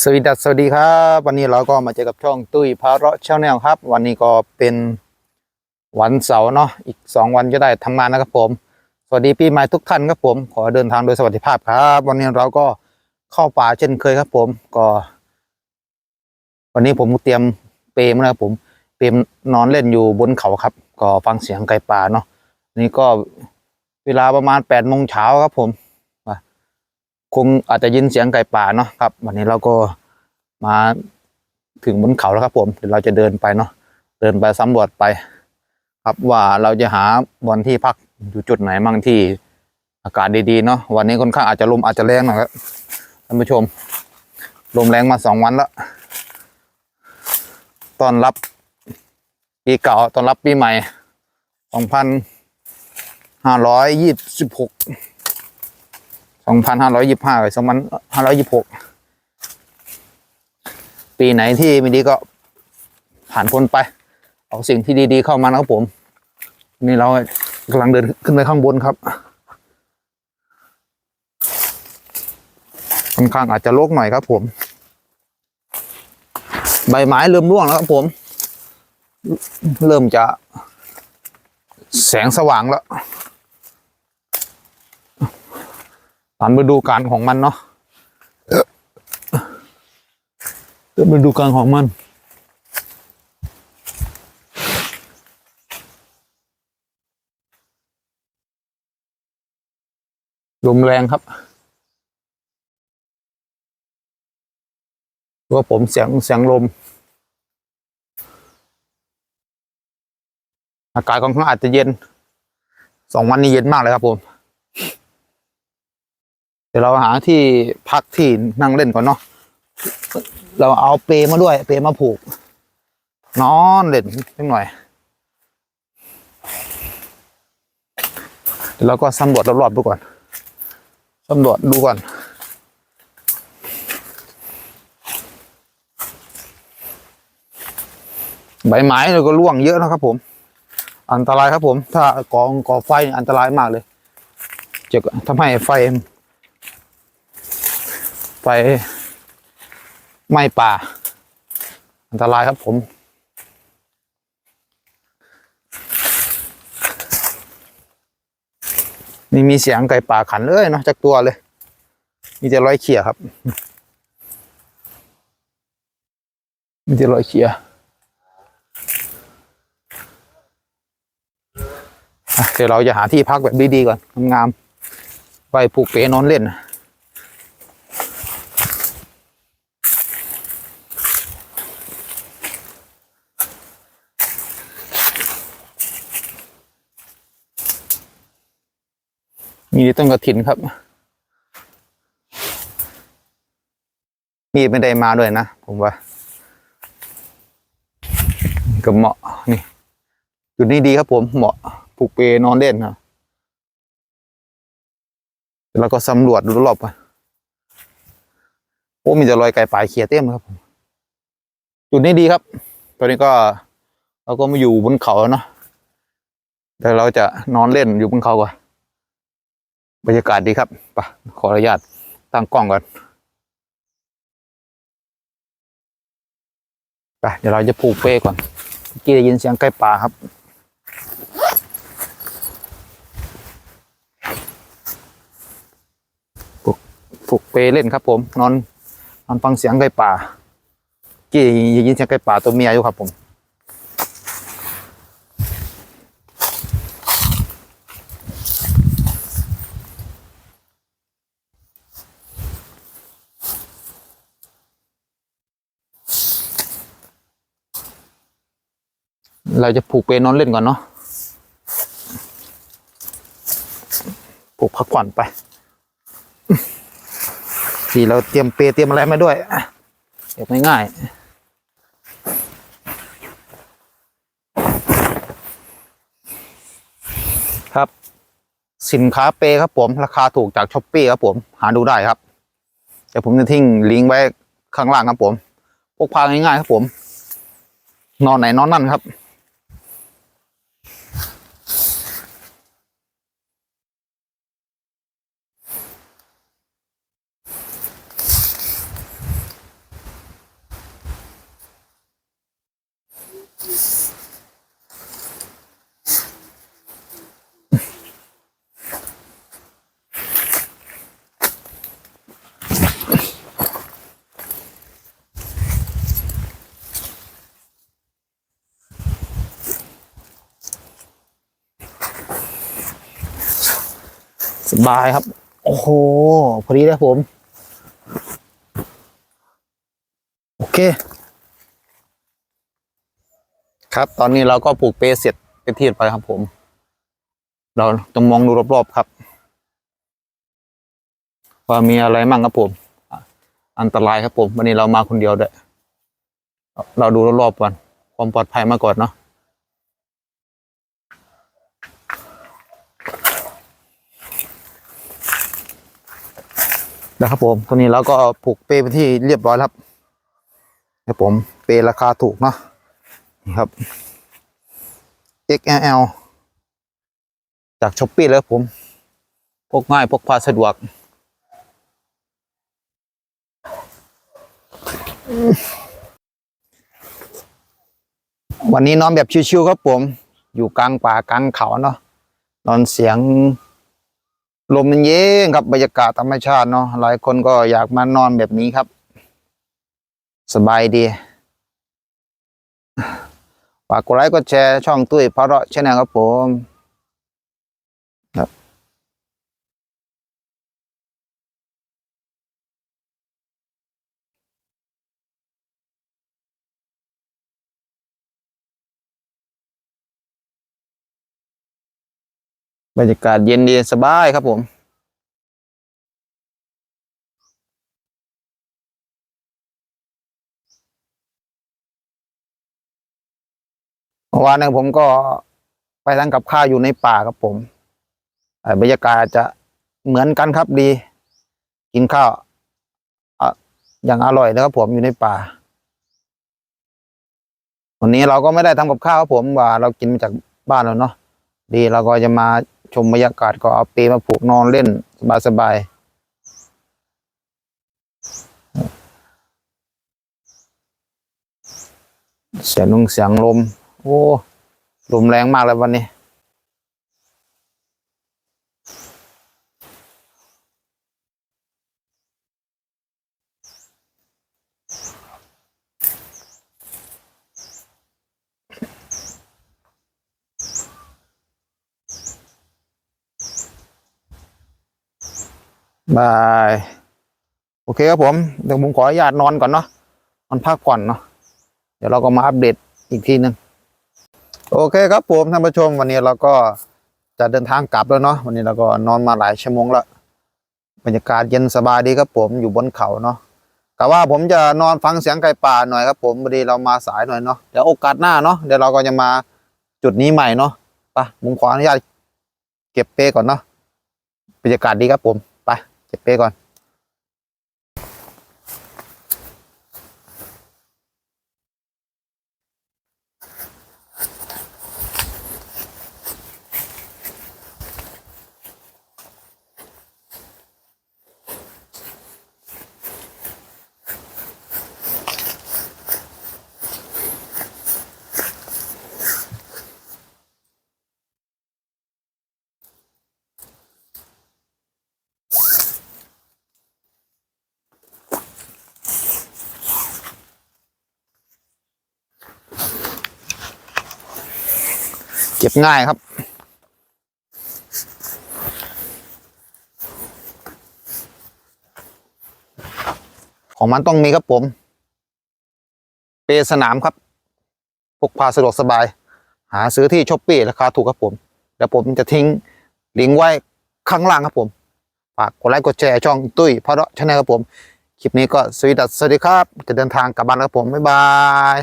สวัสดีสวัสดีครับ วันนี้เราก็มาเจอกับช่องตุ้ยพาเราะชาแนลครับ วันนี้ก็เป็นวันเสาร์เนาะอีกสองวันจะได้ทำงานนะครับผม สวัสดีปีใหม่ทุกท่านครับผม ขอเดินทางโดยสวัสดิภาพครับ วันนี้เราก็เข้าป่าเช่นเคยครับผมก็ วันนี้ผมเตรียมเปรมนะครับผมเปรมนอนเล่นอยู่บนเขาครับ ก็ฟังเสียงไก่ป่าเนาะนี่ก็เวลาประมาณแปดโมงเช้าครับผม งอาจจะยินเสียงไก่ป่าเนาะครับ วันนี้เราก็มาถึงบนเขาแล้วครับผมเดี๋ยวเราจะเดินไปเนาะเดินไปสำรวจไป ครับว่าเราจะหาบอนที่พักอยู่จุดไหนมั่งที่อากาศดีๆเนาะวันนี้ค่อนข้างอาจจะลมอาจจะแรงหน่อยครับท่านผู้ชม ลมแรงมาสองวันแล้วตอนรับปีเก่าตอนรับปีใหม่สองพันห้าร้อยยี่สิบหก สองพันห้าร้อยยี่ห้ากับสองพันห้าร้อยยี่หกปีไหนที่ไม่ดีก็ผ่านพ้นไป เอาสิ่งที่ดีๆเข้ามานะครับผม นี่เรากำลังเดินขึ้นไปข้างบนครับค่อนข้างอาจจะโลกหน่อยครับผม ใบไม้เริ่มร่วงแล้วครับผม เริ่มจะแสงสว่างแล้ว ตามฤดูกาลของมันเนาะเริ่มฤดูกาลของมัน ลมแรงครับว่าผมเสียงเสียงลม อากาศค่อนข้างอาจจะเย็น สองวันนี้เย็นมากเลยครับผม ดี๋ยวเราหาที่พักที่นั่งเล่นก่อนเนาะเราเอาเปรมาด้วย เปรมาผูก นอนเล่นนิดหน่อยเดี๋ยวเราก็สำรวจรอบๆดูก่อนสำรวจดูก่อนใบไม้เราก็ร่วงเยอะนะครับผม อันตรายครับผม ถ้ากองก่อไฟอันตรายมากเลยจะทำให้ไฟ ไฟไหม้ป่า อันตรายครับผม นี่มีเสียงไก่ป่าขันเลยเนาะจากตัวเลย มีแต่รอยเขี่ยครับ มีแต่รอยเขี่ยเดี๋ยวเราจะหาที่พักแบบดีๆก่อนงามๆไปผูกเปนอนเล่น มีต้นกระถินครับ มีดไม่ได้มาด้วยนะ ผมว่าก็เหมาะนี่จุดนี้ดีครับผมเหมาะผูกเปนอนเล่นครับแล้วก็สำรวจดูรอบไปโอ้มีแต่รอยไก่ป่าเขียเต็มครับผมจุดนี้ดีครับ ตอนนี้ก็เราก็มาอยู่บนเขาแล้วเนาะแต่เราจะนอนเล่นอยู่บนเขาก่อน บรรยากาศดีครับไปะขออนุญาตตั้งกล้องก่อนไปเดี๋ยวเราจะผูกเป้ก่อนเมื่อกี้ได้ยินเสียงไก่ป่าครับ ผูกผูกเป้เล่นครับ ผม นอนนอนฟังเสียงไก่ป่า กี้ได้ยินเสียงไก่ป่าตัวเมียอยู่ครับผม เราจะผูกเปนอนเล่นก่อนเนาะผูกพักผ่อนไป ที่เราเตรียมเปเตรียมอะไรมาด้วยเก็บง่ายๆครับ สินค้าเปครับผม ราคาถูกจากช้อปปี้ครับผม หาดูได้ครับ เดี๋ยวผมจะทิ้งลิงก์ไว้ข้างล่างครับผมพกพาง่ายๆครับผม นอนไหนนอนนั่นครับ สบายครับ โอ้โห พอดีเลยผม โอเค ครับ ตอนนี้เราก็ปลูกเปเสร็จเป็นที่เรียบร้อยครับผม เราต้องมองดูรอบๆครับ ว่ามีอะไรมั่งครับผม อันตรายครับผม วันนี้เรามาคนเดียวด้วย เราเราดูรอบๆก่อน ความปลอดภัยมาก่อนเนาะ นะครับผมตัวนี้เราก็ผูกเปเป็นที่เรียบร้อยครับครับผมเปราคาถูกเนาะนี่ครับ XL จากช้อปปี้แล้วผมพกง่ายพกพาสะดวกวันนี้นอนแบบชิวๆครับผม อยู่กลางป่ากลางเขาเนาะนอนเสียง ลมมันเย็นครับบรรยากาศธรรมชาติเนาะหลายคนก็อยากมานอนแบบนี้ครับ สบายดีฝากกดไลค์กดแชร์ช่องตุ้ยพระเราชแนลครับผม บรรยากาศเย็นดีสบายครับผม เมื่อวานเนยผมก็ไปทานกับข้าวอยู่ในป่าครับผมบรรยากาศจะเหมือนกันครับดี กินข้าวอะอย่างอร่อยนะครับผมอยู่ในป่า วันนี้เราก็ไม่ได้ทำกับข้าวครับผมว่าเรากินมาจากบ้านเราเนาะดีเราก็จะมา ชมบรรยากาศก็เอาเปลมาผูกนอนเล่นสบายๆเสียงนุ่งเสียงลม โอ้ ลมแรงมากเลยวันนี้ บาย โอเคครับผม เดี๋ยวผมขออนุญาตนอนก่อนเนาะนอนพักผ่อนเนาะ เดี๋ยวเราก็มาอัปเดตอีกทีหนึ่งโอเคครับผมท่านผู้ชม วันนี้เราก็จะเดินทางกลับแล้วเนาะ วันนี้เราก็นอนมาหลายชั่วโมงแล้วบรรยากาศเย็นสบายดีครับผมอยู่บนเขาเนาะกะว่าผมจะนอนฟังเสียงไก่ป่าหน่อยครับผมพอดีเรามาสายหน่อยเนาะ เดี๋ยวโอกาสหน้าเนาะ เดี๋ยวเราก็จะมาจุดนี้ใหม่เนาะ ไปผมขออนุญาตเก็บเป้ก่อนเนาะ บรรยากาศดีครับผม ไป เก็บเป้ก่อน เก็บง่ายครับ ของมันต้องมีครับผม เปสนามครับพกพาสะดวกสบาย หาซื้อที่ช้อปปี้ราคาถูกครับผม แล้วผมจะทิ้งลิงก์ไว้ข้างล่างครับผม ฝากกดไลค์กดแชร์ช่องตุ้ยพระเราชแนลครับผม คลิปนี้ก็สวัสดีครับ จะเดินทางกลับบ้านครับผม บ๊ายบาย